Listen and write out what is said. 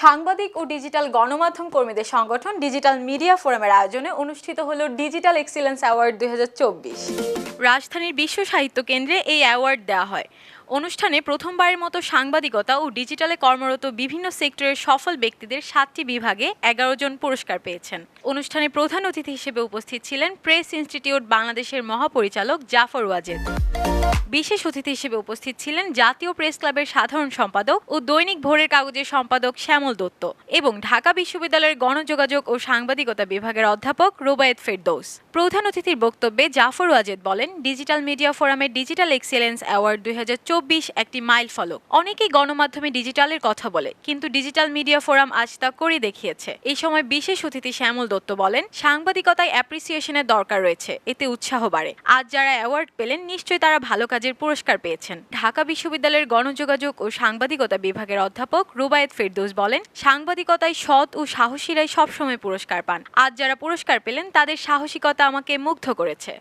সাংবাদিক ও ডিজিটাল গণমাধ্যম কর্মীদের সংগঠন ডিজিটাল মিডিয়া ফোরামের আয়োজনে অনুষ্ঠিত হল ডিজিটাল এক্সিলেন্স অ্যাওয়ার্ড দুই হাজার চব্বিশ। রাজধানীর বিশ্ব সাহিত্য কেন্দ্রে এই অ্যাওয়ার্ড দেওয়া হয়। অনুষ্ঠানে প্রথমবারের মতো সাংবাদিকতা ও ডিজিটালে কর্মরত বিভিন্ন সেক্টরের সফল ব্যক্তিদের সাতটি বিভাগে এগারো জন পুরস্কার পেয়েছেন। অনুষ্ঠানে প্রধান অতিথি হিসেবে উপস্থিত ছিলেন প্রেস ইনস্টিটিউট বাংলাদেশের মহাপরিচালক জাফর ওয়াজেদ। বিশেষ অতিথি হিসেবে উপস্থিত ছিলেন জাতীয় প্রেস ক্লাবের সাধারণ সম্পাদক ও দৈনিক ভোরের কাগজের সম্পাদক শ্যামল দত্ত এবং ঢাকা বিশ্ববিদ্যালয়ের গণযোগাযোগ ও সাংবাদিকতা বিভাগের অধ্যাপক রোবায়েত ফেরদৌস। প্রধান অতিথির বক্তব্যে জাফর ওয়াজেদ বলেন, ডিজিটাল মিডিয়া ফোরামের ডিজিটাল এক্সেলেন্স অ্যাওয়ার্ড দুই হাজার চব্বিশ একটি মাইল ফলক। অনেকেই গণমাধ্যমে ডিজিটালের কথা বলে, কিন্তু ডিজিটাল মিডিয়া ফোরাম আজ তা করে দেখিয়েছে। এই সময় বিশেষ অতিথি শ্যামল দত্ত বলেন, সাংবাদিকতায় অ্যাপ্রিসিয়েশনের দরকার রয়েছে, এতে উৎসাহ বাড়ে। আজ যারা অ্যাওয়ার্ড পেলেন, নিশ্চয়ই তারা ভালো কাজের পুরস্কার পেয়েছেন। ঢাকা বিশ্ববিদ্যালয়ের গণযোগাযোগ ও সাংবাদিকতা বিভাগের অধ্যাপক রুবায়েত ফেরদৌস বলেন, সাংবাদিকতায় সৎ ও সাহসীরাই সবসময় পুরস্কার পান। আজ যারা পুরস্কার পেলেন, তাদের সাহসিকতা আমাকে মুগ্ধ করেছে।